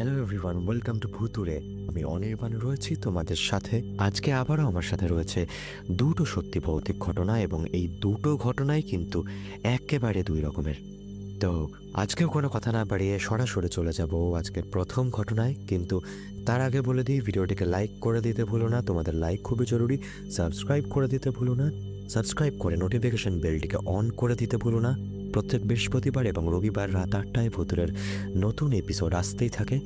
Hello everyone welcome to ভুতুরে। আমি অনির্বাণ রয়েছি তোমাদের সাথে। আজকে আবারও আমার সাথে রয়েছে দুটো সত্যি ভৌতিক ঘটনা এবং এই দুটো ঘটনাই কিন্তু একেবারে দুই রকমের। তো আজকেও কোনো কথা না বাড়িয়ে সরাসরি চলে যাব আজকের প্রথম ঘটনায়। কিন্তু তার আগে বলে দিই, ভিডিওটিকে লাইক করে দিতে ভুলো না। তোমাদের লাইক খুবই জরুরি। সাবস্ক্রাইব করে দিতে ভুলো না। সাবস্ক্রাইব করে নোটিফিকেশন বেলটিকে অন করে দিতে ভুলো না। প্রত্যেক বৃহস্পতিবার এবং রবিবার রাত আটটায় ভুতুরের নতুন এপিসোড আসতেই থাকে।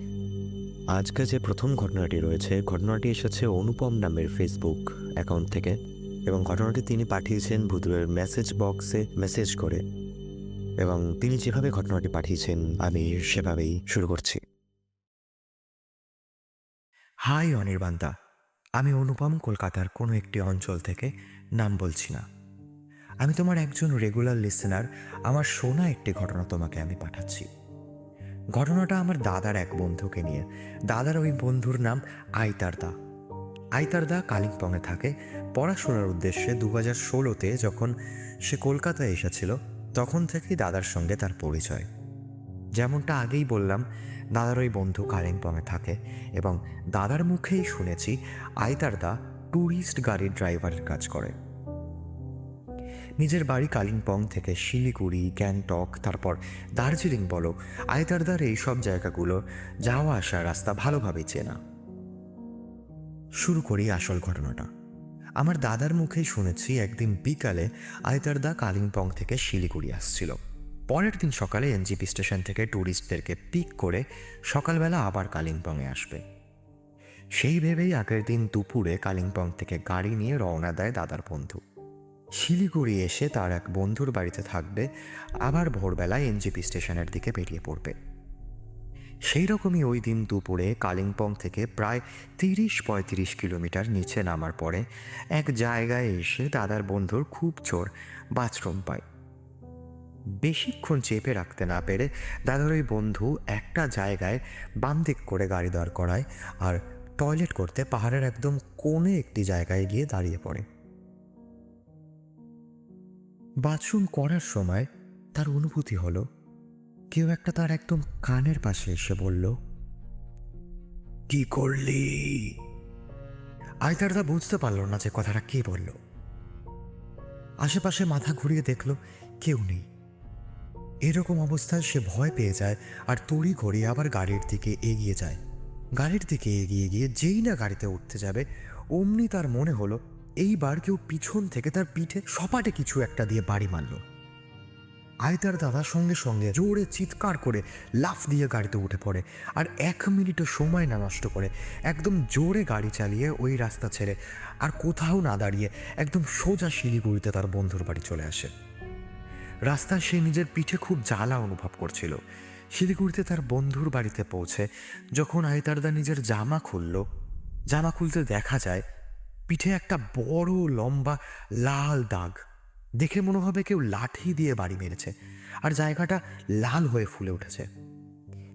আজকে যে প্রথম ঘটনাটি রয়েছে, ঘটনাটি এসেছে অনুপম নামের ফেসবুক অ্যাকাউন্ট থেকে এবং ঘটনাটি তিনি পাঠিয়েছেন ভুতুরের মেসেজ বক্সে মেসেজ করে এবং তিনি যেভাবে ঘটনাটি পাঠিয়েছেন, আমি সেভাবেই শুরু করছি। হাই অনির্বাণদা, আমি অনুপম, কলকাতার কোনো একটি অঞ্চল থেকে নাম বলছি না। আমি তোমার একজন রেগুলার লিসেনার আমার শোনা একটি ঘটনা তোমাকে আমি পাঠাচ্ছি। ঘটনাটা আমার দাদার এক বন্ধুকে নিয়ে। দাদার ওই বন্ধুর নাম আইতারদা। আইতারদা কালিম্পংয়ে থাকে। পড়াশোনার উদ্দেশ্যে দু হাজার ষোলোতে যখন সে কলকাতায় এসেছিল, তখন থেকেই দাদার সঙ্গে তার পরিচয়। যেমনটা আগেই বললাম, দাদার ওই বন্ধু কালিম্পংয়ে থাকে এবং দাদার মুখেই শুনেছি আইতারদা ট্যুরিস্ট গাড়ির ড্রাইভারের কাজ করে। নিজের বাড়ি কালিম্পং থেকে শিলিগুড়ি, গ্যাংটক, তারপর দার্জিলিং বলো। আয়তারদার এই সব জায়গাগুলো যাওয়া আসার রাস্তা ভালোভাবেই চেনা। শুরু করি আসল ঘটনাটা। আমার দাদার মুখেই শুনেছি একদিন বিকালে আয়তারদা কালিম্পং থেকে শিলিগুড়ি আসছিল। পরের দিন সকালে এনজিপি স্টেশন থেকে ট্যুরিস্টদেরকে পিক করে সকালবেলা আবার কালিম্পংয়ে আসবে। সেই ভেবেই আগের দিন দুপুরে কালিম্পং থেকে গাড়ি নিয়ে রওনা দেয় দাদার বন্ধু। শিলিগুড়ি এসে তার এক বন্ধুর বাড়িতে থাকবে, আবার ভোরবেলায় এনজিপি স্টেশনের দিকে বেরিয়ে পড়বে। সেই রকমই ওই দিন দুপুরে কালিম্পং থেকে প্রায় তিরিশ পঁয়ত্রিশ কিলোমিটার নিচে নামার পরে এক জায়গায় এসে দাদার বন্ধুর খুব চোর বাথরুম পায়। বেশিক্ষণ চেপে রাখতে না পেরে দাদার ওই বন্ধু একটা জায়গায় বাম দিক করে গাড়ি দাঁড় করায় আর টয়লেট করতে পাহাড়ের একদম কোণে একটি জায়গায় গিয়ে দাঁড়িয়ে পড়ে। বাথরুম করার সময় তার অনুভূতি হলো, কেউ একটা তার একদম কানের পাশে এসে বলল, কি করলি? আয়তারদা বুঝতে পারল না যে কথাটা কে বলল। আশেপাশে মাথা ঘুরিয়ে দেখল কেউ নেই। এরকম অবস্থায় সে ভয় পেয়ে যায় আর তড়ি ঘড়িয়ে আবার গাড়ির দিকে এগিয়ে যায়। গাড়ির দিকে এগিয়ে গিয়ে যেই না গাড়িতে উঠতে যাবে, অমনি তার মনে হলো এইবার কেউ পিছন থেকে তার পিঠে সপাটে কিছু একটা দিয়ে বাড়ি মারল। আয়তার দাদা সঙ্গে সঙ্গে জোরে চিৎকার করে লাফ দিয়ে গাড়িতে উঠে পড়ে আর এক মিনিটও সময় না নষ্ট করে একদম জোরে গাড়ি চালিয়ে ওই রাস্তা ছেড়ে আর কোথাও না দাঁড়িয়ে একদম সোজা শিলিগুড়িতে তার বন্ধুর বাড়ি চলে আসে। রাস্তায় সে নিজের পিঠে খুব জ্বালা অনুভব করছিল। শিলিগুড়িতে তার বন্ধুর বাড়িতে পৌঁছে যখন আয়তারদা নিজের জামা খুলল, জামা খুলতে দেখা যায় পিঠে একটা বড়, লম্বা, লাল দাগ। দেখে মনে হবে কেউ লাঠি দিয়ে বাড়ি মেরেছে আর জায়গাটা লাল হয়ে ফুলে উঠেছে।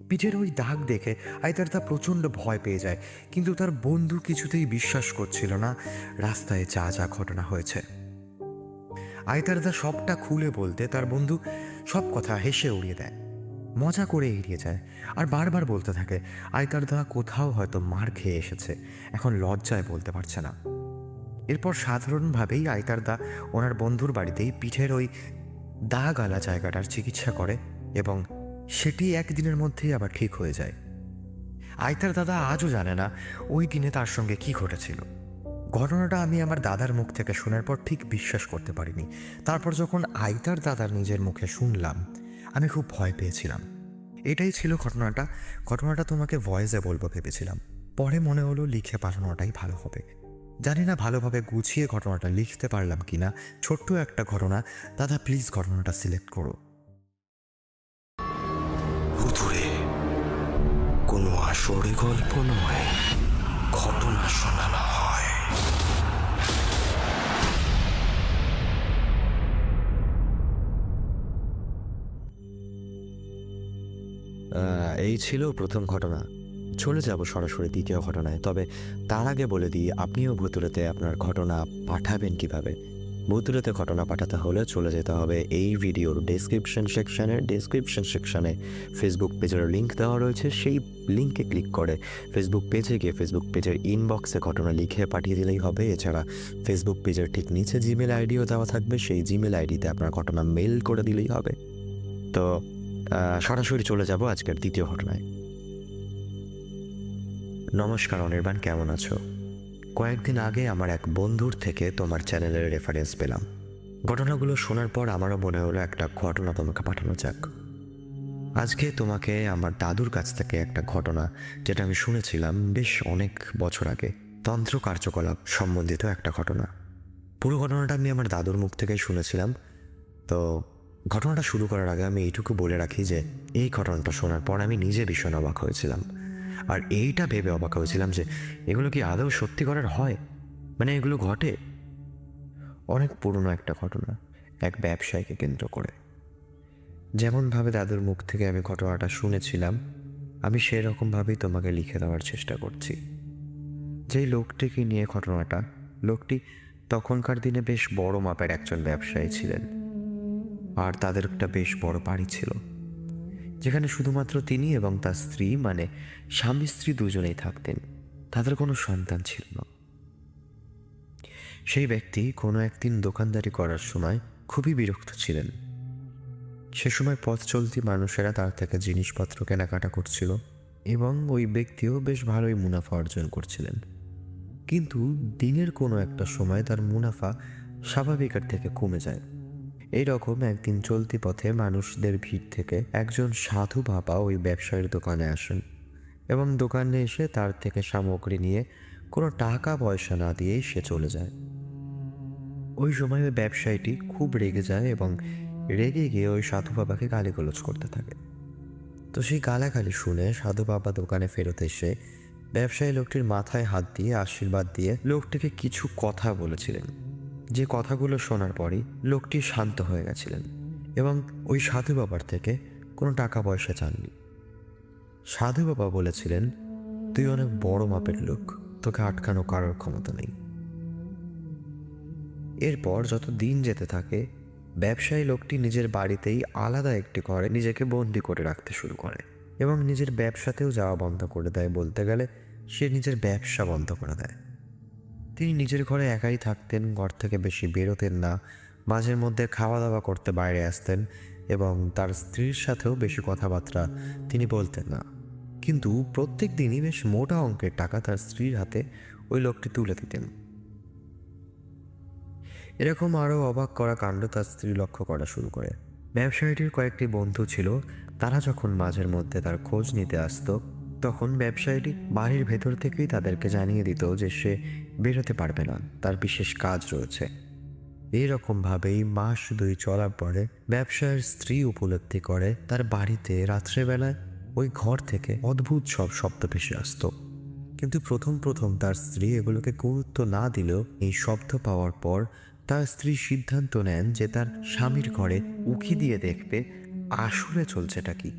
পিঠের ওই দাগ দেখে আয়তারদা প্রচণ্ড ভয় পেয়ে যায়, কিন্তু তার বন্ধু কিছুতেই বিশ্বাস করছিল না, রাস্তায় যা যা ঘটনা হয়েছে। আয়তারদা সবটা খুলে বলতে তার বন্ধু সব কথা হেসে উড়িয়ে দেয়। মজা করে এড়িয়ে যায় আর বারবার বলতে থাকে আয়তারদা কোথাও হয়তো মার খেয়ে এসেছে, এখন লজ্জায় বলতে পারছে না। এরপর সাধারণভাবেই আয়তারদা ওনার বন্ধুর বাড়িতেই পিঠের ওই দাগ আলা জায়গাটার চিকিৎসা করে এবং সেটি একদিনের মধ্যেই আবার ঠিক হয়ে যায়। আয়তার দাদা আজও জানে না ওই দিনে তার সঙ্গে কি ঘটেছিল। ঘটনাটা আমি আমার দাদার মুখ থেকে শোনার পর ঠিক বিশ্বাস করতে পারিনি। তারপর যখন আইতার দাদার নিজের মুখে শুনলাম, আমি খুব ভয় পেয়েছিলাম। এটাই ছিল ঘটনাটা। ঘটনাটা তোমাকে ভয়েসে বলব ভেবেছিলাম। পরে মনে হলো লিখে পাঠানোটাই ভালো হবে। জানি না ভালোভাবে গুছিয়ে ঘটনাটা লিখতে পারলাম কি না ছোট্ট একটা ঘটনা। দাদা প্লিজ ঘটনাটা সিলেক্ট করো। কোনো আসরে গল্প নয় ঘটনা শোনানো হয়। এই ছিল প্রথম ঘটনা। চলে যাব সরাসরি দ্বিতীয় ঘটনায়। তবে তার আগে বলে দিই, আপনিও ভুতুরেতে আপনার ঘটনা পাঠাবেন কীভাবে? ভুতুরেতে ঘটনা পাঠাতে হলে চলে যেতে হবে এই ভিডিওর ডেসক্রিপশন সেকশানে ডেসক্রিপশন সেকশানে ফেসবুক পেজের লিঙ্ক দেওয়া রয়েছে। সেই লিঙ্কে ক্লিক করে ফেসবুক পেজে গিয়ে ফেসবুক পেজের ইনবক্সে ঘটনা লিখে পাঠিয়ে দিলেই হবে। এছাড়া ফেসবুক পেজের ঠিক নিচে জিমেল আইডিও দেওয়া থাকবে। সেই জিমেল আইডিতে আপনার ঘটনা মেল করে দিলেই হবে। তো সরাসরি চলে যাব আজকের দ্বিতীয় ঘটনায়। নমস্কার অনির্বাণ, কেমন আছো? কয়েকদিন আগে আমার এক বন্ধুর থেকে তোমার চ্যানেলের রেফারেন্স পেলাম। ঘটনাগুলো শোনার পর আমারও মনে হলো একটা ঘটনা তোমাকে পাঠানো যাক। আজকে তোমাকে আমার দাদুর কাছ থেকে একটা ঘটনা, যেটা আমি শুনেছিলাম বেশ অনেক বছর আগে, তন্ত্র কার্যকলাপ সম্বন্ধিত একটা ঘটনা। পুরো ঘটনাটা আমি আমার দাদুর মুখ থেকেই শুনেছিলাম। তো ঘটনাটা শুরু করার আগে আমি এইটুকু বলে রাখি যে, এই ঘটনাটা শোনার পর আমি নিজে ভীষণ অবাক হয়েছিলাম। আর এইটা ভেবে অবাক হয়েছিলাম যে এগুলো কি আদৌ সত্যি করার হয়? মানে এগুলো ঘটে? অনেক পুরনো একটা ঘটনা, এক ব্যবসায়ীকে কেন্দ্র করে। যেমনভাবে দাদুর মুখ থেকে আমি ঘটনাটা শুনেছিলাম, আমি সেরকমভাবেই তোমাকে লিখে দেওয়ার চেষ্টা করছি। যেই লোকটিকে নিয়ে ঘটনাটা, লোকটি তখনকার দিনে বেশ বড় মাপের একজন ব্যবসায়ী ছিলেন। আর তাদের একটা বেশ বড় বাড়ি ছিল। যেখানে শুধুমাত্র তিনি এবং তার স্ত্রী মানে স্বামী স্ত্রী দুজনেই থাকতেন, তাদের কোনো সন্তান ছিল না। সেই ব্যক্তি কোনো একদিন দোকানদারি করার সময় খুবই বিরক্ত ছিলেন। সে সময় পথ চলতি মানুষেরা তার থেকে জিনিসপত্র কেনাকাটা করছিল এবং ওই ব্যক্তিও বেশ ভালোই মুনাফা অর্জন করছিলেন। কিন্তু দিনের কোনো একটা সময় তার মুনাফা স্বাভাবিকের থেকে কমে যায়। এই রকম একদিন চলতি পথে মানুষদের ভিড় থেকে একজন সাধু বাবা ওই ব্যবসায়ীর দোকানে আসেন এবং দোকানে এসে তার থেকে সামগ্রী নিয়ে কোনো টাকা পয়সা না দিয়েই সে চলে যায়। ওই সময় ওই ব্যবসায়ীটি খুব রেগে যায় এবং রেগে গিয়ে ওই সাধু বাবাকে গালিগালাজ করতে থাকে। তো সেই গালাগালি শুনে সাধু বাবা দোকানে ফেরত এসে ব্যবসায়ী লোকটির মাথায় হাত দিয়ে আশীর্বাদ দিয়ে লোকটিকে কিছু কথা বলেছিলেন। যে কথাগুলো শোনার পরই লোকটি শান্ত হয়ে গেছিলেন এবং ওই সাধু বাবার থেকে কোনো টাকা পয়সা চাননি। সাধু বাবা বলেছিলেন, তুই অনেক বড় মাপের লোক, তোকে আটকানো কারোর ক্ষমতা নেই। এরপর যত দিন যেতে থাকে, ব্যবসায়ী লোকটি নিজের বাড়িতেই আলাদা একটি ঘরে নিজেকে বন্দি করে রাখতে শুরু করে এবং নিজের ব্যবসাতেও যাওয়া বন্ধ করে দেয় বলতে গেলে সে নিজের ব্যবসা বন্ধ করে দেয়। তিনি নিজের ঘরে একাই থাকতেন, ঘর থেকে বেশি বেরোতেন না। মাঝের মধ্যে খাওয়া দাওয়া করতে বাইরে আসতেন এবং তার স্ত্রীর সাথেও বেশি কথাবার্তা তিনি বলতেন না। কিন্তু প্রত্যেক দিনই বেশ মোটা অঙ্কের টাকা তার স্ত্রীর হাতে ওই লোকটি তুলে দিতেন। এরকম আরও অবাক করা কাণ্ড তার স্ত্রী লক্ষ্য করা শুরু করে। ব্যবসায়ীটির কয়েকটি বন্ধু ছিল, তারা যখন মাঝের মধ্যে তার খোঁজ নিতে আসতো তখন ব্যবসায়ীটি বাড়ির ভেতর থেকেই তাদেরকে জানিয়ে দিত যে সে বেরোতে পারবে না, তার বিশেষ কাজ রয়েছে। এরকমভাবেই মাস দুই চলার পরে ব্যবসায়ের স্ত্রী উপলব্ধি করে তার বাড়িতে রাত্রেবেলায় ওই ঘর থেকে অদ্ভুত সব শব্দ ভেসে আসতো। কিন্তু প্রথম প্রথম তার স্ত্রী এগুলোকে গুরুত্ব না দিলেও এই শব্দ পাওয়ার পর তার স্ত্রী সিদ্ধান্ত নেন যে তার স্বামীর ঘরে উকি দিয়ে দেখবে আসলে চলছেটা কি।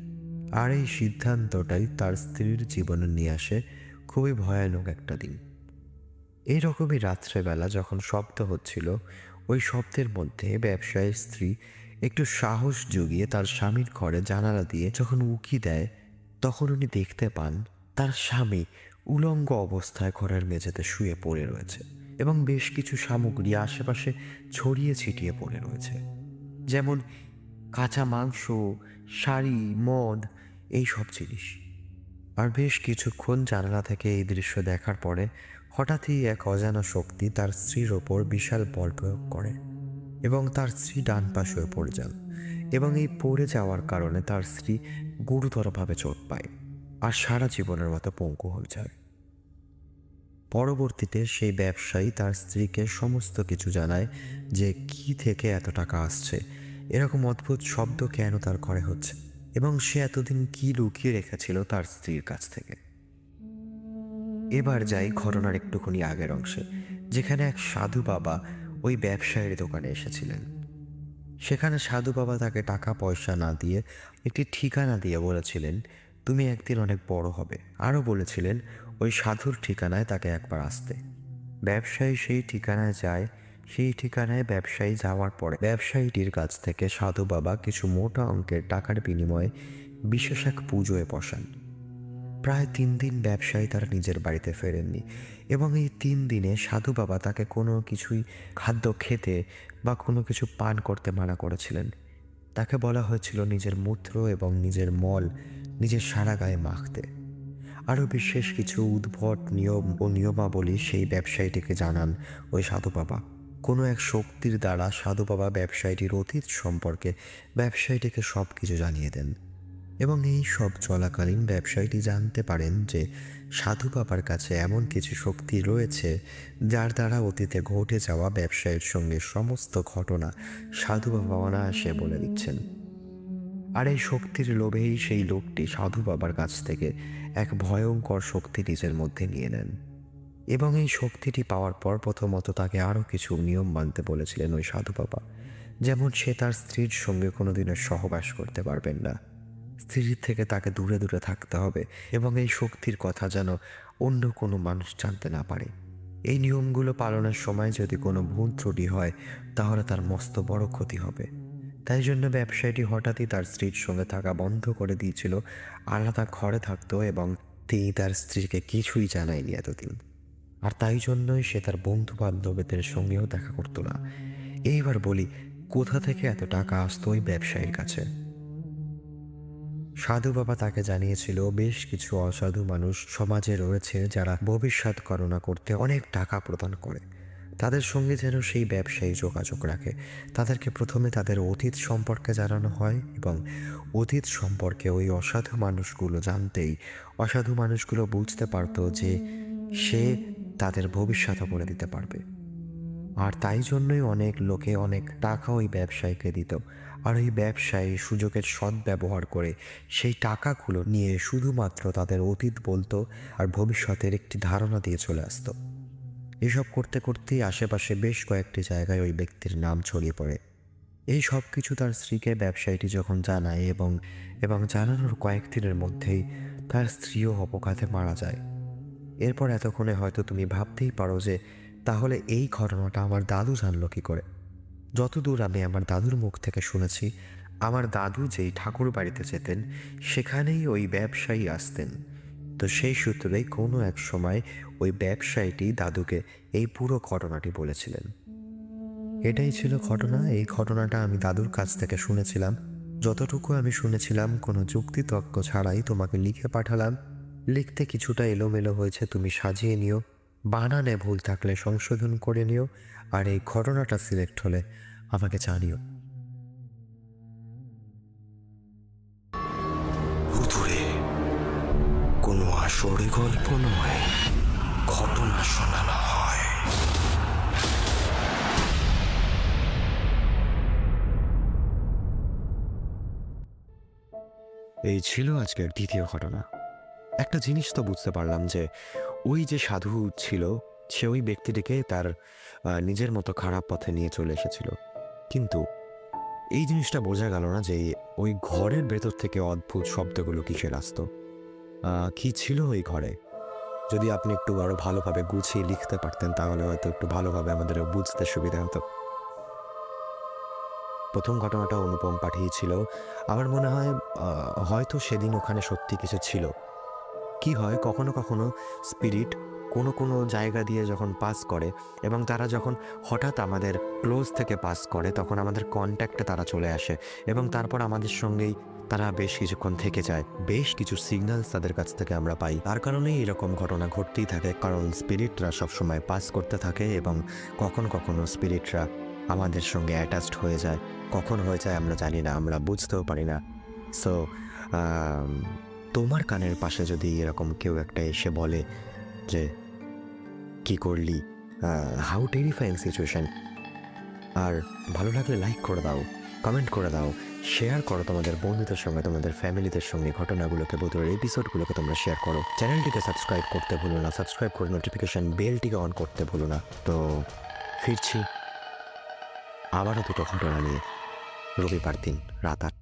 আর এই সিদ্ধান্তটাই তার স্ত্রীর জীবনে নিয়ে আসে খুবই ভয়ানক একটা দিন। এই রকমই রাত্রেবেলা যখন শব্দ হচ্ছিল, ওই শব্দের মধ্যে ব্যবসায়ীর স্ত্রী একটু সাহস জুগিয়ে তার স্বামীর ঘরে জানালা দিয়ে যখন উকি দেয়, তখন উনি দেখতে পান তার স্বামী উলঙ্গ অবস্থায় ঘরের মেঝেতে শুয়ে পড়ে রয়েছে এবং বেশ কিছু সামগ্রী আশেপাশে ছড়িয়ে ছিটিয়ে পড়ে রয়েছে। যেমন কাঁচা মাংস, শাড়ি, মদ এই সব জিনিস। আর বেশ কিছুক্ষণ জানালা থেকে এই দৃশ্য দেখার পরে হঠাৎই এক অজানা শক্তি তার স্ত্রীর ওপর বিশাল বল প্রয়োগ করে এবং তার স্ত্রী ডান পাশে হয়ে পড়ে যান এবং এই পড়ে যাওয়ার কারণে তার স্ত্রী গুরুতরভাবে চোট পায় আর সারা জীবনের মতো পঙ্গু হয়ে যায়। পরবর্তীতে সেই ব্যবসায়ী তার স্ত্রীকে সমস্ত কিছু জানায় যে কি থেকে এত টাকা আসছে, এরকম অদ্ভুত শব্দ কেন তার ঘরে হচ্ছে। এবং সে এতদিন কি লুকিয়ে রেখেছিল তার স্ত্রীর কাছ থেকে। এবার যাই ঘটনার একটুখানি আগের অংশে, যেখানে এক সাধু বাবা ওই ব্যবসায়ীর দোকানে এসেছিলেন। সেখানে সাধু বাবা তাকে টাকা পয়সা না দিয়ে একটি ঠিকানা দিয়ে বলেছিলেন, তুমি একদিন অনেক বড় হবে। আরও বলেছিলেন, ওই সাধুর ঠিকানায় তাকে একবার আসতে। ব্যবসায়ী সেই ঠিকানায় যায় সেই ঠিকানায় ব্যবসায়ী যাওয়ার পরে ব্যবসায়ীটির কাছ থেকে সাধু বাবা কিছু মোটা অঙ্কের টাকার বিনিময়ে বিশেষ এক পুজোয় বসান। প্রায় তিন দিন ব্যবসায়ী তার নিজের বাড়িতে ফেরেননি এবং এই তিন দিনে সাধু বাবা তাকে কোনো কিছুই খাদ্য খেতে বা কোনো কিছু পান করতে মানা করেছিলেন। তাকে বলা হয়েছিল নিজের মূত্র এবং নিজের মল নিজের সারা গায়ে মাখতে। আরও বিশেষ কিছু উদ্ভট নিয়ম ও নিয়মাবলী সেই ব্যবসায়ীটিকে জানান ওই সাধু বাবা। কোনো এক শক্তির দ্বারা সাধু বাবা ব্যবসায়ীটির অতীত সম্পর্কে ব্যবসায়ীটিকে সব কিছু জানিয়ে দেন এবং এই সব চলাকালীন ব্যবসায়ীটি জানতে পারেন যে সাধু বাবার কাছে এমন কিছু শক্তি রয়েছে যার দ্বারা অতীতে ঘটে যাওয়া ব্যবসায়ীর সঙ্গে সমস্ত ঘটনা সাধু বাবা অনায়াসে বলে দিচ্ছেন আর এই শক্তির লোভেই সেই লোকটি সাধু বাবার কাছ থেকে এক ভয়ঙ্কর শক্তি নিজের মধ্যে নিয়ে নেন। এবং এই শক্তিটি পাওয়ার পর প্রথমত তাকে আরও কিছু নিয়ম মানতে বলেছিলেন ওই সাধু বাবা, যেমন সে তার স্ত্রীর সঙ্গে কোনোদিনও সহবাস করতে পারবেন না। স্ত্রীর থেকে তাকে দূরে দূরে থাকতে হবে এবং এই শক্তির কথা যেন অন্য কোনো মানুষ জানতে না পারে। এই নিয়মগুলো পালনের সময় যদি কোনো ভুল ত্রুটি হয়, তাহলে তার মস্ত বড় ক্ষতি হবে। তাই জন্য ব্যবসায়ীটি হঠাৎই তার স্ত্রীর সঙ্গে থাকা বন্ধ করে দিয়েছিল, আলাদা ঘরে থাকতো এবং তিনি তার স্ত্রীকে কিছুই জানায়নি এতদিন। আর তাই জন্যই সে তার বন্ধু বান্ধবীদের সঙ্গেও দেখা করতো না। এইবার বলি, কোথা থেকে এত টাকা আসতো ওই ব্যবসায়ীর কাছে? সাধু বাবা তাকে জানিয়েছিল, বেশ কিছু অসাধু মানুষ সমাজে রয়েছে যারা ভবিষ্যৎ গণনা করতে অনেক টাকা প্রদান করে। তাদের সঙ্গে যেন সেই ব্যবসায়ী যোগাযোগ রাখে। তাদেরকে প্রথমে তাদের অতীত সম্পর্কে জানানো হয় এবং অতীত সম্পর্কে ওই অসাধু মানুষগুলো জানতেই অসাধু মানুষগুলো বুঝতে পারতো যে সে তাদের ভবিষ্যৎও বলে দিতে পারবে। আর তাই জন্যই অনেক লোকে অনেক টাকা ওই ব্যবসায়ীকে দিত। আর ওই ব্যবসায়ী সুযোগের সদ্ব্যবহার করে সেই টাকাগুলো নিয়ে শুধুমাত্র তাদের অতীত বলতো আর ভবিষ্যতের একটি ধারণা দিয়ে চলে আসতো। এসব করতে করতেই আশেপাশে বেশ কয়েকটি জায়গায় ওই ব্যক্তির নাম ছড়িয়ে পড়ে। এই সব কিছু তার স্ত্রীকে, ব্যবসায়ীটি যখন জানায় এবং এবং জানানোর কয়েকদিনের মধ্যেই তার স্ত্রীও অপঘাতে মারা যায়। এরপর এতক্ষণে হয়তো তুমি ভাবতেই পারো যে তাহলে এই ঘটনাটা আমার দাদু জানলো কী করে। যতদূর আমি আমার দাদুর মুখ থেকে শুনেছি, আমার দাদু যেই ঠাকুর বাড়িতে যেতেন, সেখানেই ওই ব্যবসায়ী আসতেন। তো সেই সূত্রেই কোনো এক সময় ওই ব্যবসায়ীটি দাদুকে এই পুরো ঘটনাটি বলেছিলেন। এটাই ছিল ঘটনা। এই ঘটনাটা আমি দাদুর কাছ থেকে শুনেছিলাম। যতটুকু আমি শুনেছিলাম, কোনো যুক্তিতর্ক ছাড়াই তোমাকে লিখে পাঠালাম। লিখতে কিছুটা এলোমেলো হয়েছে তুমি সাজিয়ে নিও। বানানে ভুল থাকলে সংশোধন করে নিও আর এই ঘটনাটা সিলেক্ট হলে আমাকে জানিও। কোনো আসরে গল্প নয় ঘটনা শোনানো হয়। এই ছিল আজকের দ্বিতীয় ঘটনা। একটা জিনিস তো বুঝতে পারলাম যে, ওই যে সাধু ছিল, সে ওই ব্যক্তিটিকে তার নিজের মতো খারাপ পথে নিয়ে চলে এসেছিল। কিন্তু এই জিনিসটা বোঝা গেল না যে, ওই ঘরের ভেতর থেকে অদ্ভুত শব্দগুলো কিসের আসতো। কি ছিল ওই ঘরে? যদি আপনি একটু আরও ভালোভাবে গুছিয়ে লিখতে পারতেন, তাহলে হয়তো একটু ভালোভাবে আমাদের বুঝতে সুবিধা হতো। প্রথম ঘটনাটা অনুপম পাঠিয়েছিল। আমার মনে হয় হয়তো সেদিন ওখানে সত্যি কিছু ছিল। কি হয়, কখনো কখনো স্পিরিট কোনো কোনো জায়গা দিয়ে যখন পাস করে এবং তারা যখন হঠাৎ আমাদের ক্লোজ থেকে পাস করে, তখন আমাদের কন্ট্যাক্টে তারা চলে আসে এবং তারপর আমাদের সঙ্গেই তারা বেশ কিছুক্ষণ থেকে যায়। বেশ কিছু সিগন্যালস তাদের কাছ থেকে আমরা পাই। তার কারণেই এরকম ঘটনা ঘটতেই থাকে, কারণ স্পিরিটরা সবসময় পাস করতে থাকে এবং কখন কখনো স্পিরিটরা আমাদের সঙ্গে অ্যাটাচড হয়ে যায়। কখন হয়ে যায় আমরা জানি না, আমরা বুঝতেও পারি না। সো তোমার কানের পাশে যদি এরকম কেউ একটা এসে বলে যে, কি করলি? হাউ টেরিফাইং সিচুয়েশন আর ভালো লাগলে লাইক করে দাও কমেন্ট করে দাও শেয়ার করো তোমাদের বন্ধুদের সঙ্গে, তোমাদের ফ্যামিলিদের সঙ্গে ঘটনাগুলোকে বোধহয় এপিসোডগুলোকে তোমরা শেয়ার করো। চ্যানেলটিকে সাবস্ক্রাইব করতে ভুলো না সাবস্ক্রাইব করে নোটিফিকেশান বেলটিকে অন করতে ভুলো না। তো ফিরছি। আবারও দুটো ঘটনা নিয়ে রবিবার দিন, রাত আটটা।